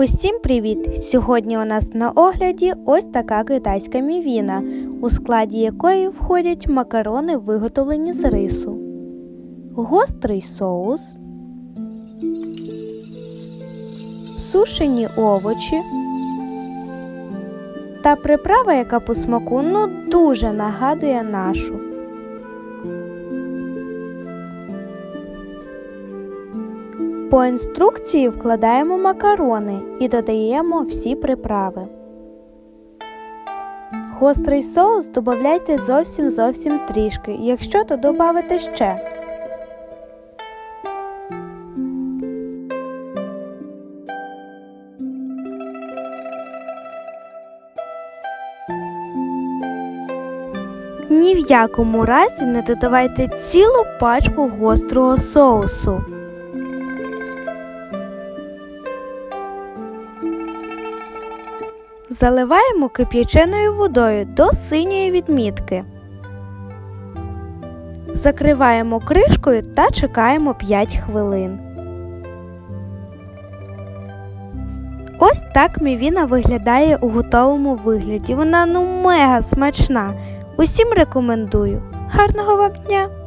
Усім привіт! Сьогодні у нас на огляді ось така китайська мівіна, у складі якої входять макарони, виготовлені з рису, гострий соус, сушені овочі та приправа, яка по смаку ну дуже нагадує нашу. По інструкції вкладаємо макарони і додаємо всі приправи. Гострий соус додайте зовсім зовсім трішки, якщо то додавите ще. Ні в якому разі не додавайте цілу пачку гострого соусу. Заливаємо кип'яченою водою до синьої відмітки. Закриваємо кришкою та чекаємо 5 хвилин. Ось так мівіна виглядає у готовому вигляді. Вона ну мега смачна. Усім рекомендую. Гарного вам дня!